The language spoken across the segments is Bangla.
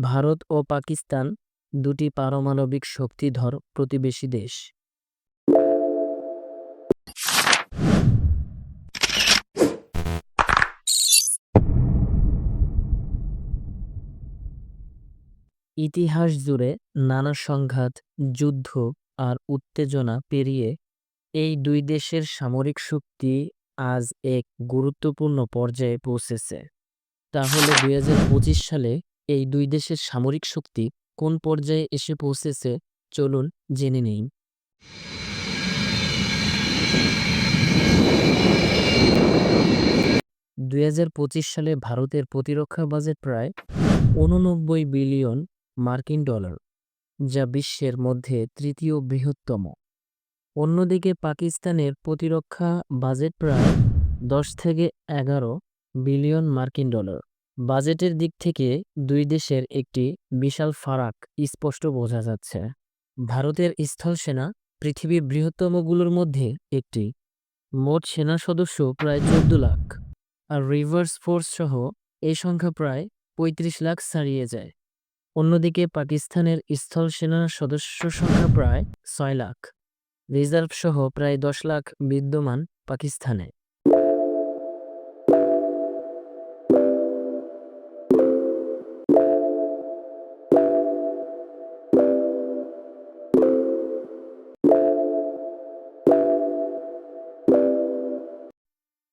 ভারত ও পাকিস্তান দুটি পারমাণবিক শক্তিধর প্রতিবেশী দেশ। ইতিহাস জুড়ে নানা সংঘাত, যুদ্ধ আর উত্তেজনা পেরিয়ে এই দুই দেশের সামরিক শক্তি আজ এক গুরুত্বপূর্ণ পর্যায়ে পৌঁছেছে। তাহলে দুই হাজার পঁচিশ সালে এই দুই দেশের সামরিক শক্তি কোন পর্যায়ে এসে পৌঁছেছে চলুন জেনে নেই। দু হাজার পঁচিশ সালে ভারতের প্রতিরক্ষা বাজেট প্রায় উননব্বই বিলিয়ন মার্কিন ডলার, যা বিশ্বের মধ্যে তৃতীয় বৃহত্তম। অন্যদিকে পাকিস্তানের প্রতিরক্ষা বাজেট প্রায় দশ থেকে এগারো বিলিয়ন মার্কিন ডলার। বাজেটের দিক থেকে দুই দেশের একটি বিশাল ফারাক স্পষ্ট বোঝা যাচ্ছে। ভারতের স্থলসেনা পৃথিবীর বৃহত্তমগুলোর মধ্যে একটি। মোট সেনা সদস্য প্রায় চোদ্দ লাখ। আর রিভার্স ফোর্স সহ এই সংখ্যা প্রায় পঁয়ত্রিশ লাখ ছাড়িয়ে যায়। অন্যদিকে পাকিস্তানের স্থল সেনার সদস্য সংখ্যা প্রায় ছয় লাখ। রিজার্ভ সহ প্রায় দশ লাখ বিদ্যমান পাকিস্তানে।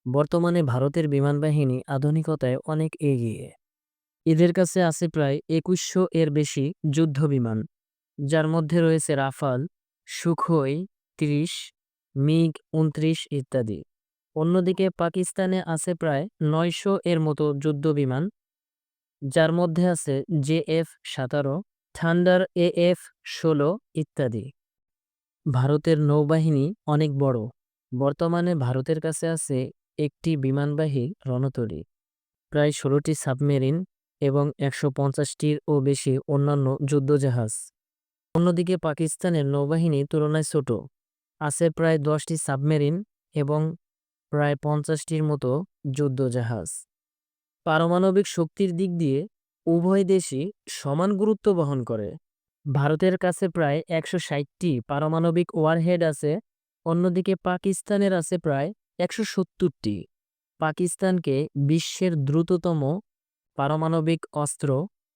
বর্তমানে ভারতের বিমানবাহিনী আধুনিকতায় অনেক এগিয়ে। এদের কাছে আছে প্রায় একুশশো এর বেশি যুদ্ধ বিমান, যার মধ্যে রয়েছে রাফাল, সুখোই ত্রিশ, মিগ উনত্রিশ ইত্যাদি। অন্যদিকে পাকিস্তানে আছে প্রায় নয়শো এর মতো যুদ্ধ বিমান, যার মধ্যে আছে জে এফ সাতারো, থান্ডার এ এফ ষোলো ইত্যাদি। ভারতের নৌবাহিনী অনেক বড়, বর্তমানে ভারতের কাছে আছে একটি বিমানবাহী রণতরী, প্রায় ষোলোটি সাবমেরিন এবং একশো পঞ্চাশটির ও বেশি অন্যান্য যুদ্ধজাহাজ। অন্যদিকে পাকিস্তানের নৌবাহিনী তুলনায় ছোট, আছে প্রায় দশটি সাবমেরিন এবং প্রায় পঞ্চাশটির মতো যুদ্ধজাহাজ। পারমাণবিক শক্তির দিক দিয়ে উভয় দেশই সমান গুরুত্ব বহন করে। ভারতের কাছে প্রায় একশো ষাটটি পারমাণবিক ওয়ারহেড আছে, অন্যদিকে পাকিস্তানের আছে প্রায় একশো সত্তরটি। পাকিস্তানকে বিশ্বের দ্রুততম পারমাণবিক অস্ত্র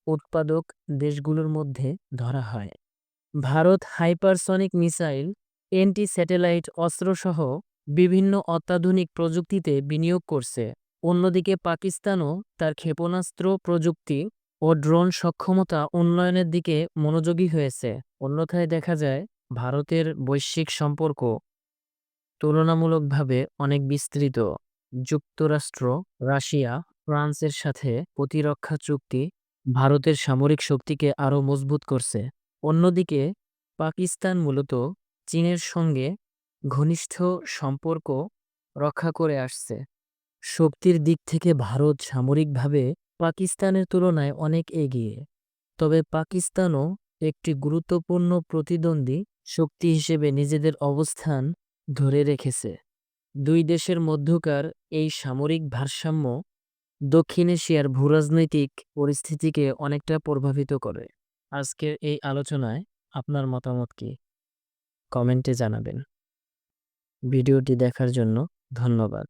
উৎপাদক দেশগুলোর মধ্যে ধরা হয়। Bharat hypersonic missile anti satellite অস্ত্রসহ বিভিন্ন অত্যাধুনিক প্রযুক্তিতে বিনিয়োগ করছে। অন্যদিকে পাকিস্তানও তার ক্ষেপণাস্ত্র প্রযুক্তি ও ড্রোন সক্ষমতা উন্নয়নের দিকে মনোযোগী হয়েছে। অন্যথায় দেখা যায়, ভারতের বৈশ্বিক সম্পর্ক তুলনামূলকভাবে অনেক বিস্তৃত। যুক্তরাষ্ট্র, রাশিয়া, ফ্রান্সের সাথে প্রতিরক্ষা চুক্তি ভারতের সামরিক শক্তিকে আরও মজবুত করছে। অন্যদিকে, পাকিস্তান মূলত চীনের সঙ্গে ঘনিষ্ঠ সম্পর্ক রক্ষা করে আসছে। শক্তির দিক থেকে ভারত সামরিকভাবে পাকিস্তানের তুলনায় অনেক এগিয়ে। তবে পাকিস্তানও একটি গুরুত্বপূর্ণ প্রতিদ্বন্দ্বী শক্তি হিসেবে নিজেদের অবস্থান ধরে রেখেছে। দুই দেশের মধ্যকার এই সামরিক ভারসাম্য দক্ষিণ এশিয়ার ভূরাজনৈতিক পরিস্থিতিকে অনেকটা প্রভাবিত করে। আজকের এই আলোচনায় আপনার মতামত কি? কমেন্টে জানাবেন। ভিডিওটি দেখার জন্য ধন্যবাদ।